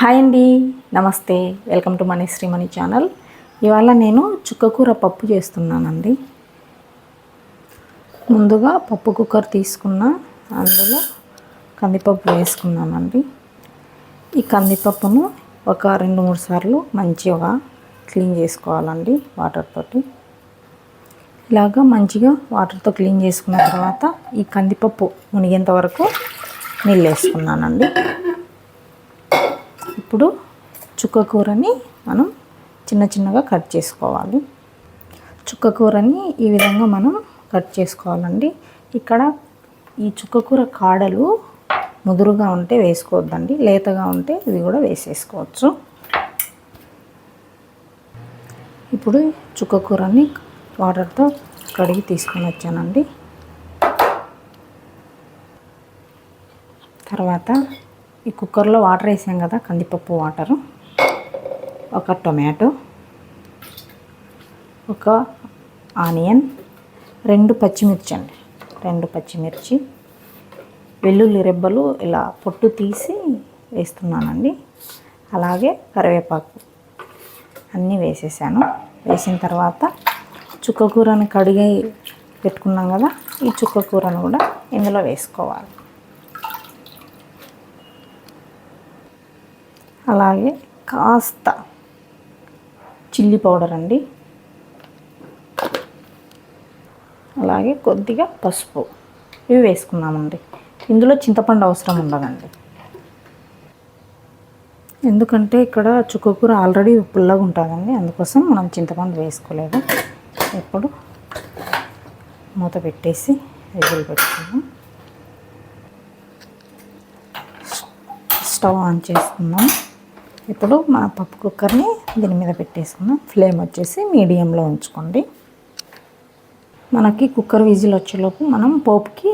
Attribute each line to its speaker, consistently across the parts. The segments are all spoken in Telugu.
Speaker 1: హాయ్ అండి. Namaste. Welcome to Mani Srimani channel. ఇవాళ నేను చుక్కకూర పప్పు చేస్తున్నానండి. ముందుగా పప్పు కుక్కర్ తీసుకున్న అందులో కందిపప్పు వేసుకున్నానండి. ఈ కందిపప్పును ఒక రెండు మూడు సార్లు మంచిగా క్లీన్ చేసుకోవాలండి వాటర్ తోటి. ఇలాగా మంచిగా వాటర్తో క్లీన్ చేసుకున్న తర్వాత ఈ కందిపప్పు మునిగేంత వరకు నీళ్ళు వేసుకున్నానండి. ఇప్పుడు చుక్క కూరని మనం చిన్న చిన్నగా కట్ చేసుకోవాలి. చుక్క కూరని ఈ విధంగా మనం కట్ చేసుకోవాలండి. ఇక్కడ ఈ చుక్క కూర కాడలు ముదురుగా ఉంటే వేసుకోవద్దండి. లేతగా ఉంటే ఇది కూడా వేసేసుకోవచ్చు. ఇప్పుడు చుక్క కూరని వాటర్తో కడిగి తీసుకొని వచ్చానండి. తర్వాత ఈ కుక్కర్లో వాటర్ వేసాం కదా కందిపప్పు వాటరు ఒక టొమాటో ఒక ఆనియన్ రెండు పచ్చిమిర్చి అండి రెండు పచ్చిమిర్చి వెల్లుల్లి రెబ్బలు ఇలా పొట్టు తీసి వేస్తున్నానండి. అలాగే కరివేపాకు అన్నీ వేసేసాను. వేసిన తర్వాత చుక్క కూరని కడిగి పెట్టుకున్నాం కదా ఈ చుక్క కూరను కూడా ఇందులో వేసుకోవాలి. అలాగే కాస్త చిల్లీ పౌడర్ అండి. అలాగే కొద్దిగా పసుపు. ఇవి వేసుకున్నామండి ఇందులో చింతపండు అవసరం ఉండదండి. ఎందుకంటే ఇక్కడ చుక్కకూర ఆల్రెడీ పుల్లగా ఉంటుందండి. అందుకోసం మనం చింతపండు వేసుకోలేదు. ఇప్పుడు మూత పెట్టేసి విజిల్ పెట్టుకున్నాం స్టవ్ ఆన్ చేసుకుందాం. ఇప్పుడు మా పప్పు కుక్కర్ని దీని మీద పెట్టేసుకున్నాం ఫ్లేమ్ వచ్చేసి మీడియంలో ఉంచుకోండి. మనకి కుక్కర్ విజిల్ వచ్చేలోపు మనం పోపుకి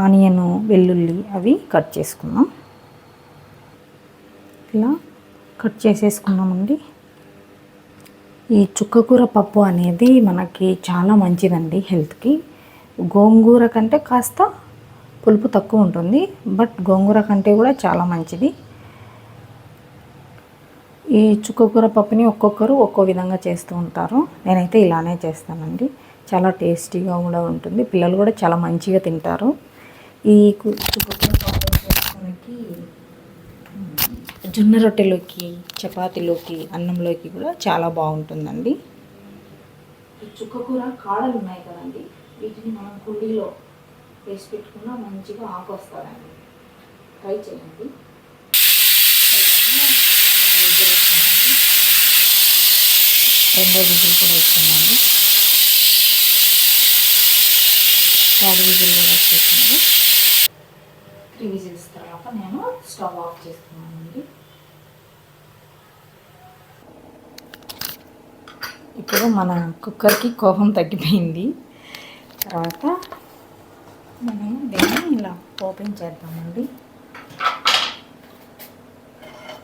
Speaker 1: ఆనియన్ వెల్లుల్లి అవి కట్ చేసుకున్నాం ఇలా కట్ చేసేసుకున్నామండి. ఈ చుక్కకూర పప్పు అనేది మనకి చాలా మంచిదండి హెల్త్కి. గోంగూర కంటే కాస్త పులుపు తక్కువ ఉంటుంది బట్ గోంగూర కంటే కూడా చాలా మంచిది. ఈ చుక్కకూర పప్పుని ఒక్కొక్కరు ఒక్కో విధంగా చేస్తూ ఉంటారు. నేనైతే ఇలానే చేస్తానండి. చాలా టేస్టీగా కూడా ఉంటుంది. పిల్లలు కూడా చాలా మంచిగా తింటారు. ఈ చుక్కకూర పప్పు వచ్చేసరికి జొన్న రొట్టెలోకి చపాతీలోకి అన్నంలోకి కూడా చాలా బాగుంటుందండి. చుక్కకూర కాడలు ఉన్నాయి కదండి. వీటిని మనం కుండీలో వేసి పెట్టుకున్నా మంచిగా ఆకు వస్తుందండి ట్రై చేయండి. రెండో విజిల్ కూడా వేస్తున్నాను థర్డ్ విజిల్ కూడా వచ్చేసింది త్రీ విజిల్స్ తర్వాత నేను స్టవ్ ఆఫ్ చేస్తున్నానండి. ఇప్పుడు మన కుక్కర్కి కోపం తగ్గిపోయింది. తర్వాత మనం దీన్ని ఇలా ఓపెన్ చేద్దామండి.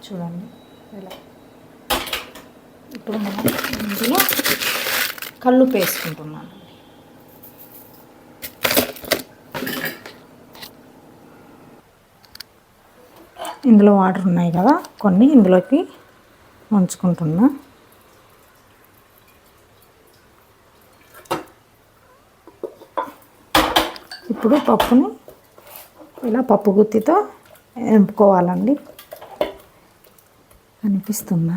Speaker 1: చూడండి ఇలా. ఇప్పుడు మనం ఇందులో కళ్ళు వేసుకుంటున్నాను ఇందులో వాటర్ ఉన్నాయి కదా కొన్ని ఇందులోకి ఉంచుకుంటున్నా ఇప్పుడు పప్పుని ఇలా పప్పు గుత్తితో ఎంపుకోవాలండి. అనిపిస్తున్నా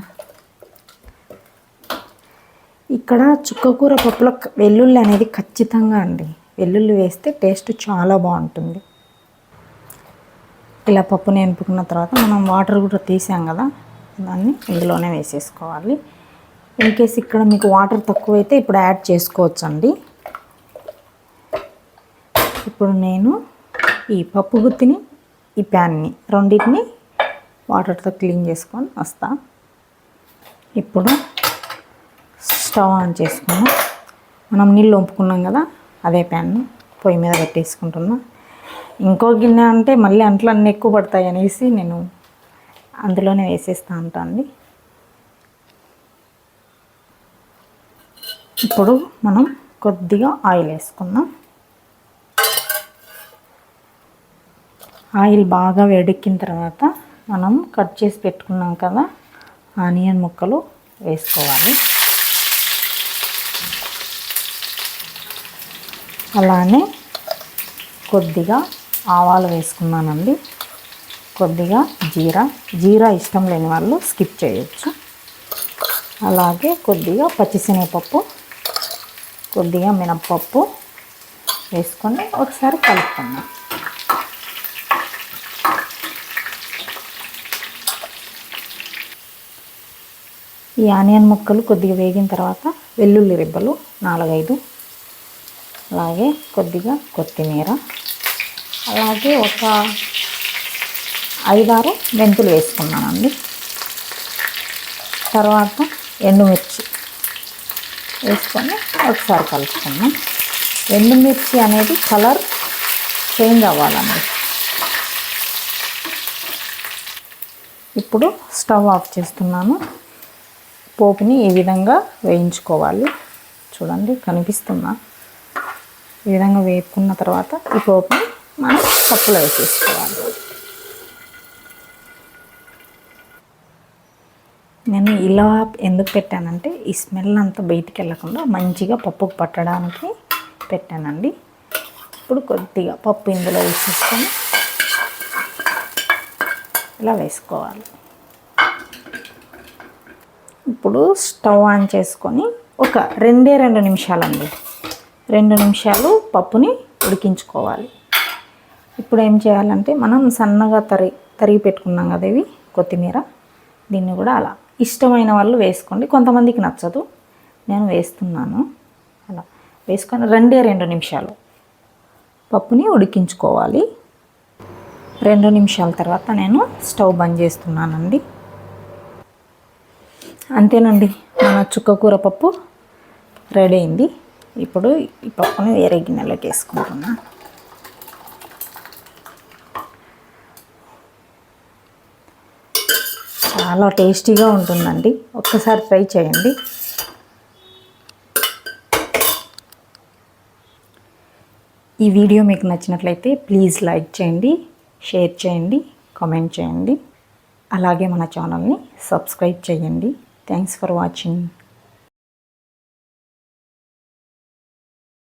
Speaker 1: ఇక్కడ చుక్కకూర పప్పులో వెల్లుల్లి అనేది ఖచ్చితంగా అండి. వెల్లుల్లి వేస్తే టేస్ట్ చాలా బాగుంటుంది. ఇలా పప్పుని ఎనుపుకున్న తర్వాత మనం వాటర్ కూడా తీసాం కదా దాన్ని ఇందులోనే వేసేసుకోవాలి. ఇన్ కేస్ ఇక్కడ మీకు వాటర్ తక్కువైతే ఇప్పుడు యాడ్ చేసుకోవచ్చు అండి ఇప్పుడు నేను ఈ పప్పు గుత్తిని ఈ ప్యాన్ని రెండింటిని వాటర్తో క్లీన్ చేసుకొని వస్తా. ఇప్పుడు స్టవ్ ఆన్ చేసుకున్నాం. మనం నీళ్ళు వంపుకున్నాం కదా అదే ప్యాన్ పొయ్యి మీద పెట్టేసుకుంటున్నాం. ఇంకో గిన్నె అంటే మళ్ళీ అంట్లో అన్నీ ఎక్కువ పడతాయి అనేసి నేను అందులోనే వేసేస్తా ఉంటాను అండి. ఇప్పుడు మనం కొద్దిగా ఆయిల్ వేసుకుందాం. ఆయిల్ బాగా వేడెక్కిన తర్వాత మనం కట్ చేసి పెట్టుకున్నాం కదా ఆనియన్ ముక్కలు వేసుకోవాలి. అలానే కొద్దిగా ఆవాలు వేసుకున్నానండి. కొద్దిగా జీరా. జీరా ఇష్టం లేని వాళ్ళు స్కిప్ చేయొచ్చు. అలాగే కొద్దిగా పచ్చిశనగపప్పు కొద్దిగా మినప్పప్పు వేసుకొని ఒకసారి కలుపుకుందాం. ఈ ఆనియన్ ముక్కలు కొద్దిగా వేగిన తర్వాత వెల్లుల్లి రెబ్బలు నాలుగైదు అలాగే కొద్దిగా కొత్తిమీర అలాగే ఒక ఐదారు మెంతులు వేసుకున్నానండి. తర్వాత ఎండుమిర్చి వేసుకొని ఒకసారి కలుపుకున్నాం ఎండుమిర్చి అనేది కలర్ చేంజ్ అవ్వాలండి. ఇప్పుడు స్టవ్ ఆఫ్ చేస్తున్నాను. పోపుని ఈ విధంగా వేయించుకోవాలి. చూడండి కనిపిస్తుందా? ఈ విధంగా వేపుకున్న తర్వాత ఈ పోపుని మనం పప్పులో వేసేసుకోవాలి. నేను ఇలా ఎందుకు పెట్టానంటే ఈ స్మెల్ అంతా బయటికి వెళ్ళకుండా మంచిగా పప్పుకు పట్టడానికి పెట్టానండి. ఇప్పుడు కొద్దిగా పప్పు ఇందులో వేసేసుకొని ఇలా వేసుకోవాలి. ఇప్పుడు స్టవ్ ఆన్ చేసుకొని ఒక రెండే రెండు నిమిషాలండి. రెండు నిమిషాలు పప్పుని ఉడికించుకోవాలి. ఇప్పుడు ఏం చేయాలంటే మనం సన్నగా తరి తరిగి పెట్టుకున్నాం కదా ఇవి కొత్తిమీర. దీన్ని కూడా అలా. ఇష్టమైన వాళ్ళు వేసుకోండి కొంతమందికి నచ్చదు. నేను వేస్తున్నాను. అలా. వేసుకొని రెండే రెండు నిమిషాలు పప్పుని ఉడికించుకోవాలి. రెండు నిమిషాల తర్వాత నేను స్టవ్ బంద్ చేస్తున్నానండి. అంతేనండి మన చుక్కకూర పప్పు రెడీ అయింది. ఇప్పుడు ఈ పప్పుని వేరే గిన్నెలోకి వేసుకుంటున్నా. చాలా టేస్టీగా ఉంటుందండి. ఒక్కసారి ట్రై చేయండి. ఈ వీడియో మీకు నచ్చినట్లయితే ప్లీజ్ లైక్ చేయండి షేర్ చేయండి కామెంట్ చేయండి. అలాగే మన ఛానల్ని సబ్స్క్రైబ్ చేయండి. Thanks for watching.